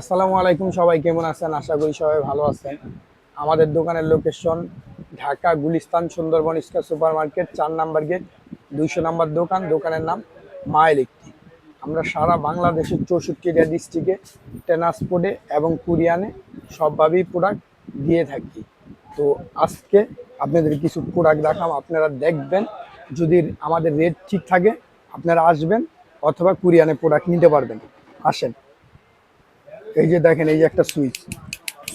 আসসালামু আলাইকুম সবাই, কেমন আছেন? আশা করি সবাই ভালো আছেন। আমাদের দোকানের location Dhaka Gulistan Sundarban square super market চার নাম্বার গেট, দুইশো নাম্বার দোকান। দোকানের নাম মা ইলেকট্রিক আমরা সারা বাংলাদেশের চৌষট্টিটা ডিস্ট্রিক্টে ট্রান্সপোর্টে এবং কুরিয়ানে সবভাবেই প্রোডাক্ট দিয়ে থাকি। তো আজকে আপনাদের কিছু প্রোডাক্ট দেখাম, আপনারা দেখবেন। যদি আমাদের রেট ঠিক থাকে, আপনারা আসবেন অথবা কুরিয়ানে প্রোডাক্ট নিতে পারবেন। আসেন। এই যে দেখেন, এই যে একটা switch.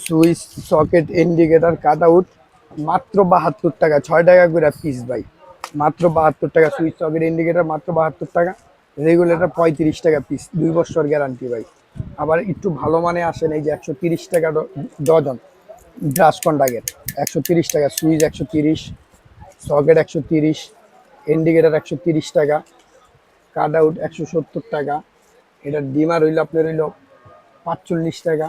Switch socket, indicator cut out মাত্র বাহাত্তর টাকা, ছয় টাকা করে পিস ভাই। মাত্র বাহাত্তর টাকা, সুইচ সকেট, ইন্ডিকেটর, মাত্র বাহাত্তর টাকা। রেগুলেটর পঁয়ত্রিশ টাকা পিস দুই বছর গ্যারান্টি ভাই। আবার একটু ভালো মানে আসেন এই যে একশো তিরিশ টাকা ডজন। ব্রাশ কন্ডাকেট একশো তিরিশ টাকা, সুইচ একশো তিরিশ, সকেট একশো তিরিশ, ইন্ডিকেটার একশো তিরিশ টাকা কাট আউট একশো সত্তর টাকা। এটার ডিমার হইল, আপনার হইল পাঁচচল্লিশ টাকা।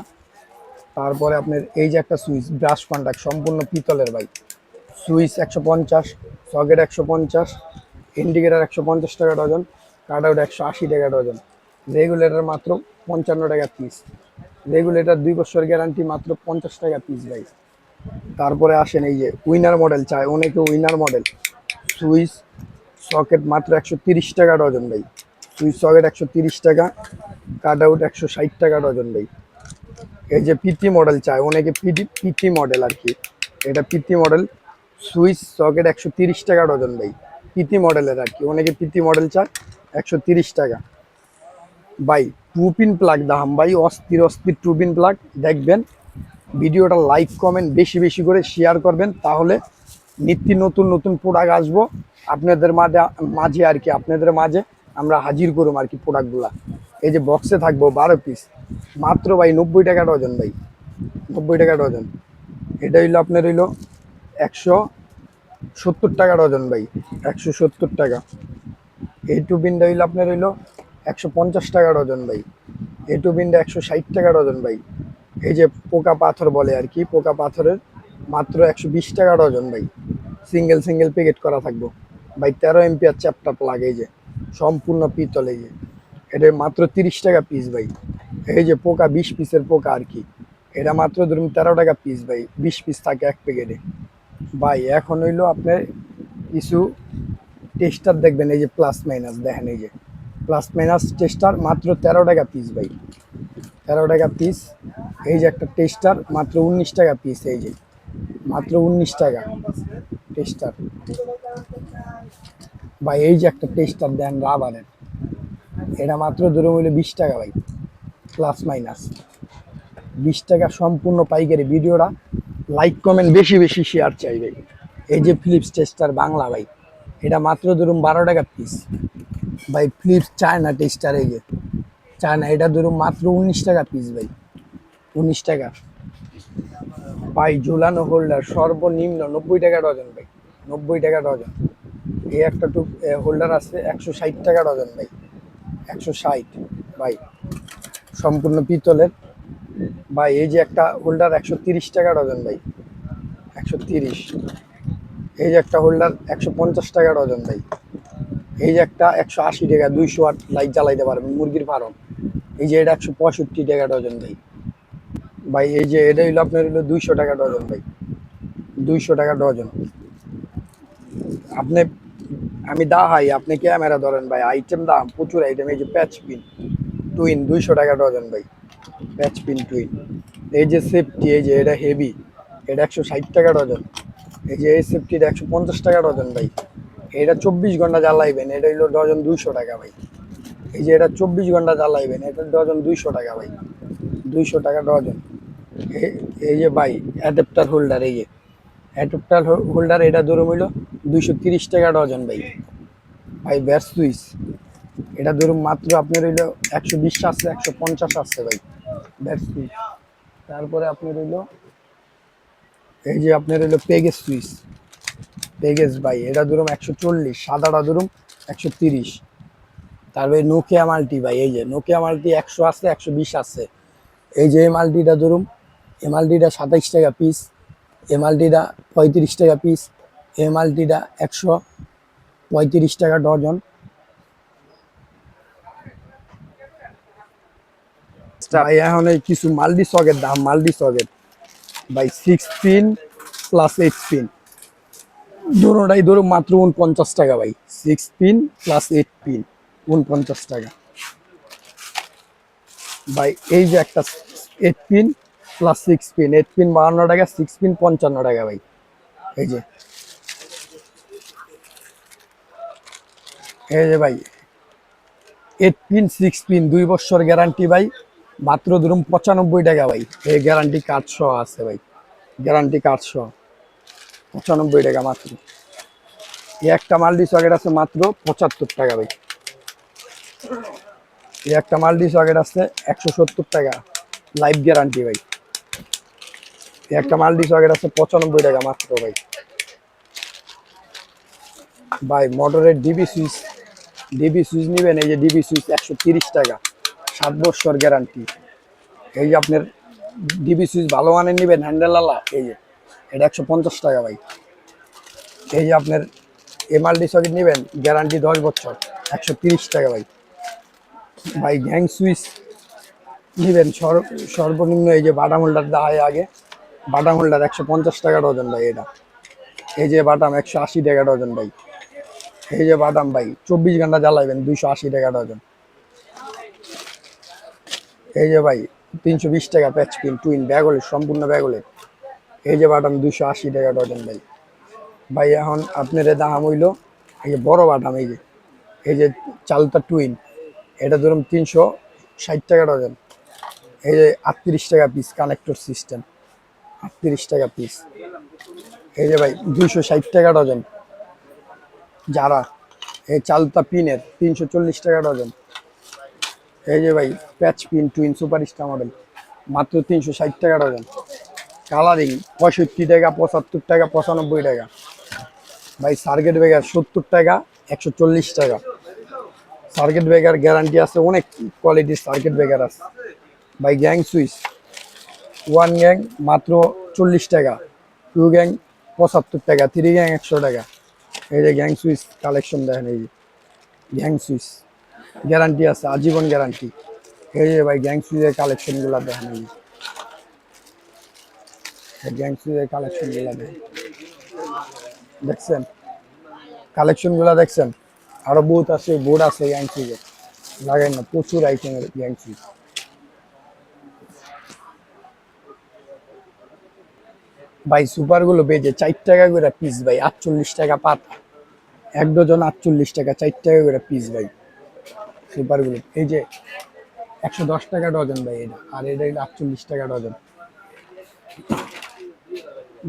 তারপরে আপনার এই যে একটা সুইচ, ব্রাশ কন্ট্যাক্ট সম্পূর্ণ পিতলের বাইক সুইচ একশো পঞ্চাশ, সকেট একশো পঞ্চাশ, ইন্ডিকেটার একশো পঞ্চাশ টাকা ডজন কাট আউট একশো আশি টাকা ডজন। রেগুলেটর মাত্র পঞ্চান্ন টাকা পিস রেগুলেটর দুই বছর গ্যারান্টি মাত্র পঞ্চাশ টাকা পিস ভাই। তারপরে আসেন এই যে উইনার মডেল চায় অনেকে উইনার মডেল সুইচ সকেট মাত্র একশো তিরিশ টাকা ডজন ভাই। সুইচ সকেট একশো তিরিশ টাকা কাট আউট একশো ষাট টাকা ডজন ভাই এই যে পিটি মডেল চায় অনেকে পিটি পিটি মডেল আর কি। এটা পিটি মডেল, সুইচ সকেট একশো তিরিশ টাকা ডজন ভাই পিটি মডেলের আর কি, অনেকে পিটি মডেল চায় একশো তিরিশ টাকা। ভাই টু পিন প্লাগ দাম, ভাই, অস্থির অস্থির টু পিন প্লাগ, দেখবেন, ভিডিওটা লাইক, কমেন্ট বেশি বেশি করে শেয়ার করবেন, তাহলে নিত্য নতুন নতুন প্রোডাক্ট আসব। আপনাদের মাঝে মাঝে আর কি, আপনাদের মাঝে আমরা হাজির করুম আর কি প্রোডাক্টগুলা এই যে বক্সে থাকব বারো পিস মাত্র ভাই নব্বই টাকা ডজন ভাই, নব্বই টাকা ডজন। এটা হইল আপনার হইল একশো সত্তর টাকা ডজন ভাই, একশো সত্তর টাকা। এই টু বিনটা হইল আপনার হইল একশো পঞ্চাশ টাকা ডজন ভাই এ টু বিনটা একশো ষাট টাকা ডজন ভাই। এই যে পোকা পাথর বলে আর কি, পোকা পাথরের মাত্র একশো বিশ টাকা ডজন ভাই। সিঙ্গেল সিঙ্গেল প্যাকেট করা থাকব। ভাই তেরো এমপিআর চ্যাপটা এই যে, সম্পূর্ণ পিতল যে। এটা মাত্র তিরিশ টাকা পিস ভাই। এই যে পোকা, বিশ পিসের পোকা আর কি। এটা মাত্র ধরুন তেরো টাকা পিস ভাই। বিশ পিস থাকে এক প্যাকেটে ভাই, এখন হইল আপনার কিছু টেস্টার দেখবেন, এই যে প্লাস মাইনাস দেখেন এই যে। প্লাস মাইনাস টেস্টার মাত্র তেরো টাকা পিস ভাই। তেরো টাকা পিস এই যে একটা টেস্টার মাত্র উনিশ টাকা পিস এই যে। মাত্র উনিশ টাকা টেস্টার ভাই, এই যে একটা টেস্টার দেন রাবারের। এটা মাত্র ধরুন হইল বিশ টাকা ভাই প্লাস মাইনাস বিশ টাকা সম্পূর্ণ পাইকারি ভিডিওটা লাইক কমেন্ট বেশি বেশি শেয়ার চাই ভাই। এই যে ফিলিপস টেস্টার বাংলা ভাই, এটা মাত্র ধরুন বারো টাকা পিস ভাই ফিলিপস চায়না টেস্টার এই যে চায়না এটা ধরুন মাত্র উনিশ টাকা পিস ভাই, উনিশ টাকা। ভাই ঝুলানো হোল্ডার সর্বনিম্ন নব্বই টাকা ডজন ভাই, নব্বই টাকা ডজন। এই একটা টু হোল্ডার আছে একশো ষাট টাকা ডজন ভাই। একশো ষাট ভাই সম্পূর্ণ পিতলের। ভাই এই যে একটা হোল্ডার একশো তিরিশ টাকা ডজন ভাই একশো তিরিশ। এই যে একটা হোল্ডার একশো পঞ্চাশ টাকা ডজন ভাই এই যে একটা একশো আশি টাকা, দুইশো আট লাইট জ্বালাইতে পারবেন মুরগির ফার্ম। এই যে এটা একশো পঁয়ষট্টি টাকা ডজন ভাই ভাই এই যে এটা হইল আপনার হইল দুইশো টাকা ডজন ভাই দুইশো টাকা ডজন। আপনি আমি দা হাই, আপনি ক্যামেরা ধরেন ভাই আইটেম দাম, প্রচুর আইটেম এই যে প্যাচ পিন টুইন দুইশো টাকা ডজন ভাই প্যাচ পিন টুইন এই যে সেফটি এই যে এটা হেভি এটা একশো ষাট টাকা ডজন এই যে এই সেফটিটা একশো পঞ্চাশ টাকা ডজন ভাই, এটা চব্বিশ ঘণ্টা জ্বালাইবেন, এটা হলো ডজন দুইশো টাকা ভাই, এই যে এটা চব্বিশ ঘণ্টা জ্বালাইবেন, এটা ডজন দুইশো টাকা ভাই, দুইশো টাকা ডজন এই যে ভাই অ্যাডাপ্টার হোল্ডার এই যে অ্যাডাপ্টার হোল্ডার এটা ধরুন হইল দুইশো তিরিশ টাকা ডজন ভাই। ভাই, ব্যাস সুইচ। এটা ধরুন মাত্র আপনার হইল একশো বিশ আসছে একশো পঞ্চাশ আসছে ভাই। ব্যাস সুইচ। তারপরে আপনার হইল এই যে আপনার হইল পেগেস সুইচ। পেগেস ভাই, এটা ধরুন একশো চল্লিশ, সাদাটা ধরুন একশো তিরিশ। তারপরে নোকিয়া মাল্টি ভাই, এই যে নোকিয়া মাল্টি একশো আছে, একশো বিশ আসছে এই যে এই মাল্টিটা ধরুন, এই মাল্টিটা সাতাইশ টাকা পিস এই মাল্টিটা পঁয়ত্রিশ টাকা পিস এই মাল্টিটা একশো পঁয়ত্রিশ টাকা ডজন। ভাই এখন এই কিছু মাল্টি সকেট দাম মাল্টি সকেট। ভাই six pin plus eight pin দুটোটাই ধরুন মাত্র উনপঞ্চাশ টাকা ভাই। Six pin plus eight pin উনপঞ্চাশ টাকা। ভাই এই যে একটা eight pin plus six pin eight pin বাহান্ন টাকা সিক্স পিন পঞ্চান্ন টাকা ভাই। এই যে। এই যে ভাই। এইট পিন সিক্স পিন দুই বছর গ্যারান্টি ভাই। মাত্র ধরুন পঁচানব্বই টাকা ভাই। এই গ্যারান্টি কার্ড সহ আছে ভাই। গ্যারান্টি কার্ড সহ। পঁচানব্বই টাকা মাত্র। একটা মাল্টি সকেট আছে মাত্র পঁচাত্তর টাকা ভাই। একটা মাল্টি সকেট আছে একশো সত্তর টাকা। লাইফ গ্যারান্টি ভাই। একটা মাল্টি সকেট আছে পঁচানব্বই টাকা মাত্র ভাই। ভাই, মোটরের ডিবি সুইচ ডিবি সুইচ নেবেন, এই যে ডিবি সুইচ একশো টাকা, সাত বছর গ্যারান্টি এই যে আপনার ডিবি সুইচ ভালো মানের নেবেন হ্যান্ডেলালা এই যে, এটা একশো পঞ্চাশ টাকা ভাই। এই যে আপনার এমআলডি সকেট নেবেন গ্যারান্টি দশ বছর, একশো তিরিশ টাকা ভাই। ভাই গ্যাং সুইচ নেবেন, সর- সর্বনিম্ন এই যে বাটাম হোল্ডার দেওয়া হয় আগে। বাটাম হোল্ডার একশো পঞ্চাশ টাকা ডজন ভাই এটা। এই যে বাটাম একশো আশি টাকা ডজন ভাই। এই যে বাদাম ভাই, চব্বিশ ঘণ্টা জ্বালাইবেন দুইশো আশি টাকা ডজন। এই যে ভাই, তিনশো বিশ টাকা প্যাচ পিন টুইন ব্যাগলের সম্পূর্ণ ব্যাগলের এই যে বাটাম দুইশো আশি টাকা ডজন ভাই। ভাই, এখন আপনার দাম হইল এই যে বড় বাটাম, এই যে এই যে চালতা টুইন এটা ধরুন তিনশো ষাট টাকা ডজন। এই যে আটত্রিশ টাকা পিস কানেক্টর সিস্টেম আটত্রিশ টাকা পিস এই যে ভাই, দুইশো ষাট টাকা ডজন যারা, এই চালতা পিনের তিনশো চল্লিশ টাকা ডজন এই যে ভাই patch pin twin super star model মাত্র তিনশো ষাট টাকা ডজন কালারিং পঁয়ষট্টি টাকা, পঁচাত্তর টাকা, পঁচানব্বই টাকা। ভাই সার্কিট ব্যাগার সত্তর টাকা, একশো চল্লিশ টাকা। সার্কিট ব্যাগার গ্যারান্টি আছে, অনেক কোয়ালিটির সার্কিট ব্যাগার আছে। ভাই গ্যাং সুইচ ওয়ান গ্যাং মাত্র চল্লিশ টাকা, টু গ্যাং পঁচাত্তর টাকা, থ্রি গ্যাং একশো টাকা। এই যে গ্যাং সুইচ কালেকশন দেখেন এই যে। গ্যাং সুইচ গ্যারান্টি আছে, আজীবন গ্যারান্টি। এই যে ভাই গ্যাং সুইচের কালেকশনগুলো দেখেন এই গ্যাং সুইচের কালেকশনগুলো দেখেন। দেখছেন? কালেকশনগুলো দেখছেন? আরও বহুত আছে বোর্ড আছে গ্যাং সুইচের লাগাই না, প্রচুর আইটেমের গ্যাং সুইচ ভাই সুপারগুলো বেজে চার টাকা করে পিস ভাই, আটচল্লিশ টাকা পাতা। এক ডজন আটচল্লিশ টাকা, চার টাকা করে পিস ভাই সুপারগুলো এই যে একশো দশ টাকা ডজন ভাই এটা, আর এটা আটচল্লিশ টাকা ডজন।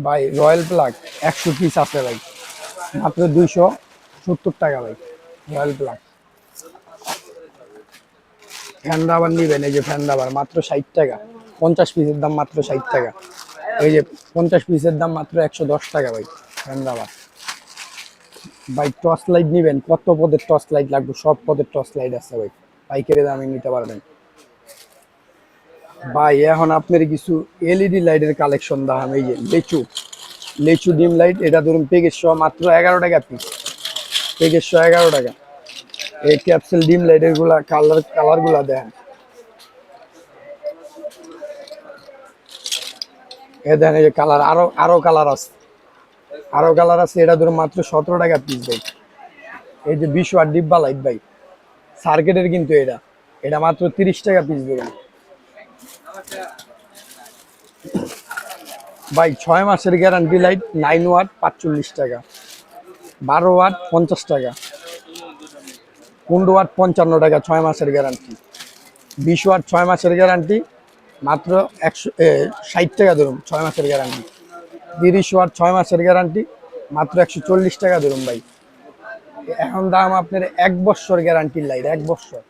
ভাই, রয়্যাল প্লাগ একশো পিস আছে ভাই, মাত্র দুইশো সত্তর টাকা ভাই, রয়্যাল প্লাগ। ফ্যান রাবার নিবেন, এই যে ফ্যান রাবার মাত্র ষাট টাকা, পঞ্চাশ পিসের দাম মাত্র ষাট টাকা। এই যে পঞ্চাশ পিসের দাম মাত্র একশো দশ টাকা ভাই রাবার ভাই টর্চ লাইট নিবেন, কত পদের টর্চ লাইট লাগবে? সব পদের টর্চ লাইট আছে ভাই, পাইকারি দামে নিতে পারবেন। ভাই, এখন আপনার কিছু এলইডি লাইটের কালেকশন দাম এই যে লেচু। লেচু ডিম লাইট এটা ধরুন পেগের শো মাত্র এগারো টাকা পিস পেগের শো এগারো টাকা। এই ক্যাপসুল ডিম লাইটেরগুলা কালার কালারগুলা দেখেন। এ দেখেন এই যে কালার আরও আরও কালার আছে। আরও কালার আছে, এটা ধরুন মাত্র সতেরো টাকা পিস ভাই। এই যে বিশ আর ডিব্বা লাইট ভাই। সার্কিটের কিন্তু এটা। এটা মাত্র তিরিশ টাকা পিস দেবেন ভাই, ছয় মাসের গ্যারান্টি লাইট নাইন ওয়াট পাঁচচল্লিশ টাকা। বারো ওয়াট পঞ্চাশ টাকা। পনেরো ওয়াট পঞ্চান্ন টাকা, ছয় মাসের গ্যারান্টি বিশ ওয়াট ছয় মাসের গ্যারান্টি মাত্র একশো ষাট টাকা ধরুন, ছয় মাসের গ্যারান্টি তিরিশ ওয়াট ছয় মাসের গ্যারান্টি মাত্র একশো চল্লিশ টাকা ধরুন ভাই। এখন দাম আপনার এক বছর গ্যারান্টির লাইট এক বছর।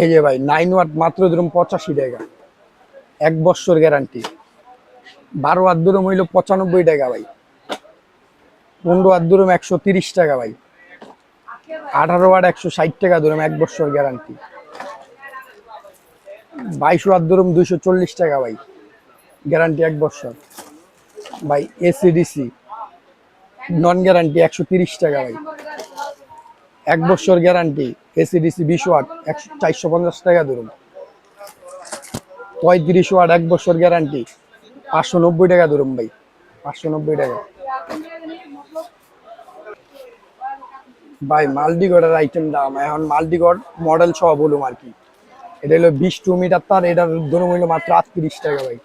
এই যে ভাই নাইন ওয়াট মাত্র ধরুন পঁচাশি টাকা। এক বছর গ্যারান্টি বারো ওয়াট ধরুন হইল পঁচানব্বই টাকা ভাই। পনেরো ওয়াট ধরুন একশো তিরিশ টাকা ভাই। আঠারো ওয়াট একশো ষাট টাকা ধরুন এক বছর গ্যারান্টি বাইশ ওয়াট ধরুন দুইশো চল্লিশ টাকা ভাই। গ্যারান্টি এক বছর। ভাই এসিডিসি নন গ্যারান্টি একশো তিরিশ টাকা ভাই। এক বছর গ্যারান্টি এসিডিসি বিশ ওয়াট, একশো চারশো পঞ্চাশ টাকা ধরুন। পঁয়ত্রিশ ওয়াট এক বছর গ্যারান্টি পাঁচশো নব্বই টাকা ধরুন ভাই। পাঁচশো নব্বই টাকা। ভাই, মাল্টিগড়ের আইটেম দাম, এখন মাল্টিগড় মডেল সহ বলুম আর কি। এটা হলো বিশ টু মিটার তার, এটার ধরুন হইল মাত্র আটত্রিশ টাকা ভাই।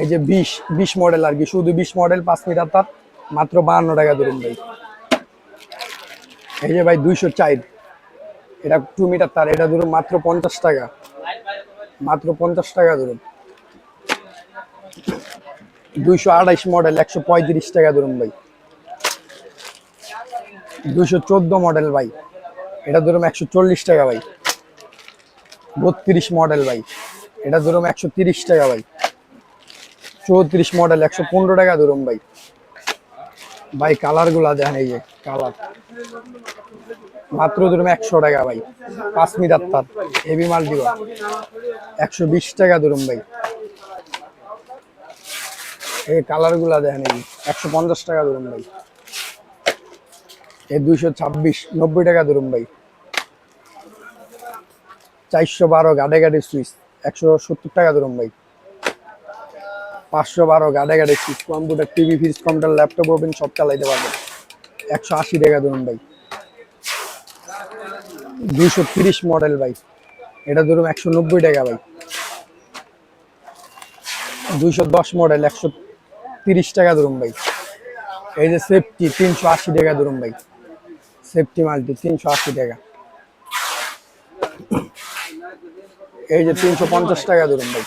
এই যে বিশ বিশ মডেল আর কি, শুধু বিশ মডেল পাঁচ মিটার তার, মাত্র বাহান্ন টাকা ধরুন ভাই। এই যে ভাই দুইশো চার, এটা টু মিটার তার, এটা ধরুন মাত্র পঞ্চাশ টাকা। মাত্র পঞ্চাশ টাকা ধরুন দুইশো আড়াইশ মডেল একশো পঁয়ত্রিশ টাকা ধরুন ভাই। দুইশো চোদ্দ মডেল ভাই, এটা ধরুন একশো চল্লিশ টাকা ভাই। বত্রিশ মডেল ভাই। এটা ধরুন একশো তিরিশ টাকা ভাই। চৌত্রিশ মডেল, একশো পনেরো টাকা ধরুন ভাই। ভাই কালারগুলা দেখেন এই যে, কালার। মাত্র ধরুন একশো টাকা ভাই। পাঁচ মিটার তার হেভি মাল দিব একশো বিশ টাকা ধরুন ভাই। এই কালারগুলা দেখেন এই একশো পঞ্চাশ টাকা ধরুন ভাই। এই দুইশো ছাব্বিশ, নব্বই টাকা ধরুন ভাই। চারশো বারো গাড়ে গাড়ি সুইচ, একশো সত্তর টাকা ধরুন ভাই। পাঁচশো বারো গাড়ে গাড়ি switch, computer, TV, fridge, computer, laptop, oven সব চালাইতে পারবেন। একশো আশি টাকা ধরুন ভাই। দুইশো তিরিশ মডেল ভাই। এটা ধরুন একশো নব্বই টাকা ভাই। দুইশো দশ মডেল, একশো তিরিশ টাকা ধরুন ভাই। এই যে সেফটি, তিনশো আশি টাকা ধরুন ভাই। সেফটি মাল্টি, তিনশো আশি টাকা। এই যে তিনশো পঞ্চাশ টাকা ধরুন ভাই।